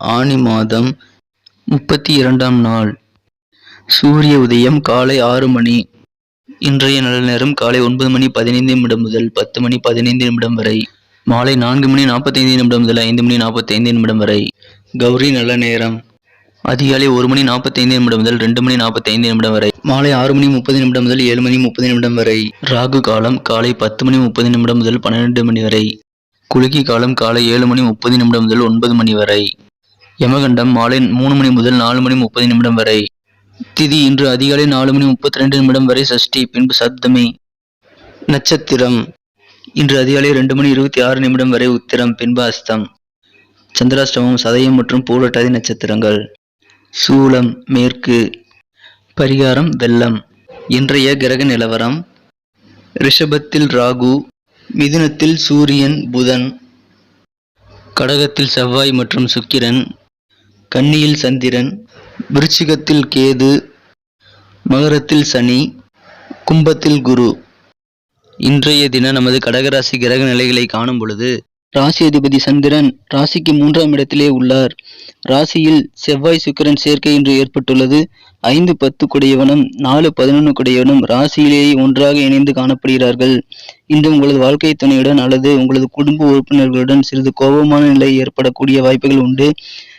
ஆனி மாதம் முப்பத்தி இரண்டாம் நாள். சூரிய உதயம் காலை ஆறு மணி. இன்றைய நல்ல நேரம் காலை ஒன்பது மணி பதினைந்து நிமிடம் முதல் பத்து மணி பதினைந்து நிமிடம் வரை. மாலை நான்கு மணி நாற்பத்தைந்து நிமிடம் முதல் ஐந்து மணி நாற்பத்தைந்து நிமிடம் வரை. கௌரி நல்ல நேரம். அதிகாலை ஒரு மணி நாற்பத்தைந்து நிமிடம் முதல் ரெண்டு மணி நாற்பத்தைந்து நிமிடம் வரை. மாலை ஆறு மணி முப்பது நிமிடம் முதல் ஏழு மணி முப்பது நிமிடம் வரை. ராகு காலம் காலை பத்து மணி முப்பது நிமிடம் முதல் பன்னிரெண்டு மணி வரை. குலுக்கி காலம் காலை ஏழு மணி முப்பது நிமிடம் முதல் ஒன்பது மணி வரை. யமகண்டம் மாலை மூணு மணி முதல் நாலு மணி முப்பது நிமிடம் வரை. திதி இன்று அதிகாலை நாலு மணி முப்பத்தி ரெண்டு நிமிடம் வரை சஷ்டி பின்பு சப்தமி. நட்சத்திரம். இன்று அதிகாலை ரெண்டு மணி இருபத்தி ஆறு நிமிடம் வரை உத்திரம் பின்பு அஸ்தம். சந்திராஷ்டமம் சதயம் மற்றும் பூரட்டாதி நட்சத்திரங்கள். சூலம் மேற்கு. பரிகாரம் வெள்ளம். இன்றைய கிரக நிலவரம். ரிஷபத்தில் ராகு மிதுனத்தில் சூரியன் புதன். கடகத்தில் செவ்வாய் மற்றும் சுக்கிரன். கன்னியில் சந்திரன் விருச்சிகத்தில் கேது மகரத்தில் சனி கும்பத்தில் குரு. இன்றைய தினம் நமது கடகராசி கிரக நிலைகளை காணும் பொழுது ராசி அதிபதி சந்திரன் ராசிக்கு மூன்றாம் இடத்திலே உள்ளார். ராசியில் செவ்வாய் சுக்கிரன் சேர்க்கை இன்று ஏற்பட்டுள்ளது. ஐந்து பத்து குடையவனும் நாலு பதினொன்று குடையவனும் ராசியிலேயே ஒன்றாக இணைந்து காணப்படுகிறார்கள். இன்று உங்களது வாழ்க்கை துணையுடன் அல்லது உங்களது குடும்ப உறுப்பினர்களுடன் சிறிது கோபமான நிலை ஏற்படக்கூடிய வாய்ப்புகள் உண்டு.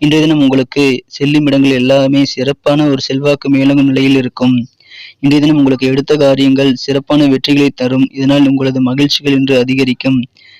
இன்றைய தினம் உங்களுக்கு செல்லும் இடங்கள் எல்லாமே சிறப்பான ஒரு செல்வாக்கு மேலும் நிலையில் இருக்கும். இன்றைய தினம் உங்களுக்கு எடுத்த காரியங்கள் சிறப்பான வெற்றிகளை தரும். இதனால் உங்களது மகிழ்ச்சிகள் இன்று அதிகரிக்கும்.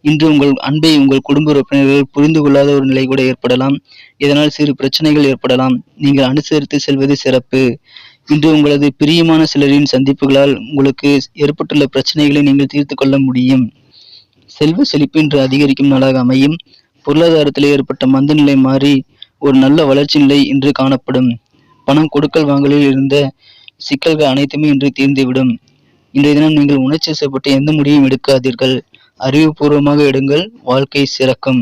இன்று உங்கள் அன்பை உங்கள் குடும்ப உறுப்பினர்கள் புரிந்து கொள்ளாத ஒரு நிலை கூட ஏற்படலாம். இதனால் சிறு பிரச்சனைகள் ஏற்படலாம். நீங்கள் அனுசரித்து செல்வது சிறப்பு. இன்று உங்களது பிரியமான சிலரின் சந்திப்புகளால் உங்களுக்கு ஏற்பட்டுள்ள பிரச்சனைகளை நீங்கள் தீர்த்து கொள்ள முடியும். செல்வ செழிப்பு இன்று அதிகரிக்கும் நாளாக அமையும். பொருளாதாரத்தில் ஏற்பட்ட மந்த நிலை மாறி ஒரு நல்ல வளர்ச்சி நிலை இன்று காணப்படும். பணம் கொடுக்கல் வாங்கலில் இருந்த சிக்கல்கள் அனைத்துமே இன்று தீர்ந்துவிடும். இன்றைய தினம் நீங்கள் உணர்ச்சி வசப்பட்டு எந்த முடிவும் எடுக்காதீர்கள். அறிவுபூர்வமாக எடுங்கள் வாழ்க்கை சிறக்கும்.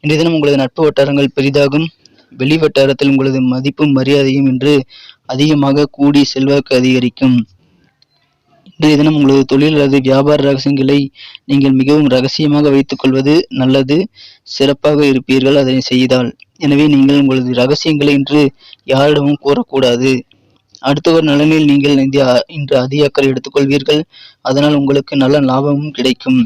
இன்றைய தினம் உங்களது நட்பு வட்டாரங்கள் பெரிதாகும். வெளி வட்டாரத்தில் உங்களது மதிப்பும் மரியாதையும் இன்று அதிகமாக கூடி செல்வாக்கு அதிகரிக்கும். இன்றைய தினம் உங்களது தொழில் அல்லது வியாபார ரகசியங்களை நீங்கள் மிகவும் ரகசியமாக வைத்துக் கொள்வது நல்லது சிறப்பாக இருப்பீர்கள் அதனை செய்தால். எனவே நீங்கள் உங்களது ரகசியங்களை இன்று யாரிடமும் கூறக்கூடாது. அடுத்தவர் நலனில் நீங்கள் இன்று அதிக அக்கறை எடுத்துக்கொள்வீர்கள் அதனால் உங்களுக்கு நல்ல லாபமும் கிடைக்கும்.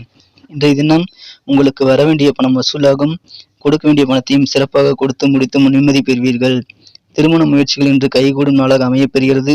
இன்றைய தினம் உங்களுக்கு வர வேண்டிய பணம் வசூலாகும் கொடுக்க வேண்டிய பணத்தையும் சிறப்பாக கொடுத்து முடித்து நிம்மதி பெறுவீர்கள். திருமண முயற்சிகள் இன்று கைகூடும் நாளாக அமையப்பெறுகிறது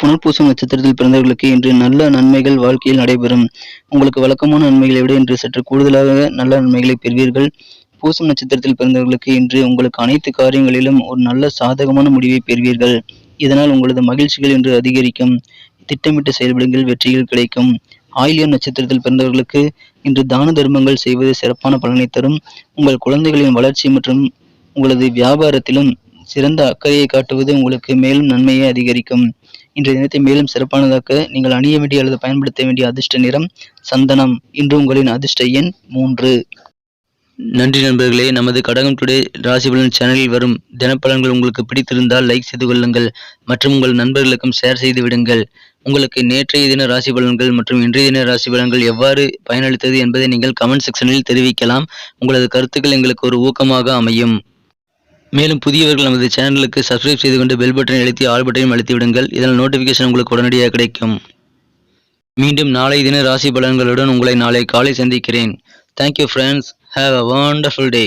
புனர்பூசம் நட்சத்திரத்தில் பிறந்தவர்களுக்கு இன்று நல்ல நன்மைகள் வாழ்க்கையில் நடைபெறும். உங்களுக்கு வழக்கமான நன்மைகளை விட இன்று சற்று கூடுதலாக நல்ல நன்மைகளை பெறுவீர்கள். பூசம் நட்சத்திரத்தில் பிறந்தவர்களுக்கு இன்று உங்களுக்கு அனைத்து காரியங்களிலும் ஒரு நல்ல சாதகமான முடிவை பெறுவீர்கள். இதனால் உங்களது மகிழ்ச்சிகள் இன்று அதிகரிக்கும். திட்டமிட்டு செயல்படுங்கள் வெற்றிகள் கிடைக்கும். ஆயிலியம் நட்சத்திரத்தில் பிறந்தவர்களுக்கு இன்று தான தர்மங்கள் செய்வது சிறப்பான பலனை தரும். உங்கள் குழந்தைகளின் வளர்ச்சி மற்றும் உங்களது வியாபாரத்திலும் சிறந்த அக்கறையை காட்டுவது உங்களுக்கு மேலும் நன்மையை அதிகரிக்கும். இன்றைய தினத்தை மேலும் சிறப்பானதாக்க நீங்கள் அணிய வேண்டிய அல்லது பயன்படுத்த வேண்டிய அதிர்ஷ்ட நிறம் சந்தனம். இன்று உங்களின் அதிர்ஷ்ட எண் மூன்று. நன்றி நண்பர்களே நமது கடகம் டுடே ராசிபலன் சேனலில் வரும் தினப்பலன்கள் உங்களுக்கு பிடித்திருந்தால் லைக் செய்து கொள்ளுங்கள். மற்றும் உங்கள் நண்பர்களுக்கும் ஷேர் செய்து விடுங்கள். உங்களுக்கு நேற்றைய தின ராசி பலன்கள் மற்றும் இன்றைய தின ராசி பலன்கள் எவ்வாறு பயனளித்தது என்பதை நீங்கள் கமெண்ட் செக்ஷனில் தெரிவிக்கலாம். உங்களது கருத்துக்கள் எங்களுக்கு ஒரு ஊக்கமாக அமையும். மேலும் புதியவர்கள் நமது சேனலுக்கு சப்ஸ்கிரைப் செய்து கொண்டு பெல் பட்டனை அழுத்தி ஆல் பட்டனையும் அழுத்தி விடுங்கள் இதனால் நோட்டிஃபிகேஷன் உங்களுக்கு உடனடியாக கிடைக்கும். மீண்டும் நாளை தின ராசி பலன்களுடன் உங்களை நாளை காலை சந்திக்கிறேன். Thank you friends have a wonderful day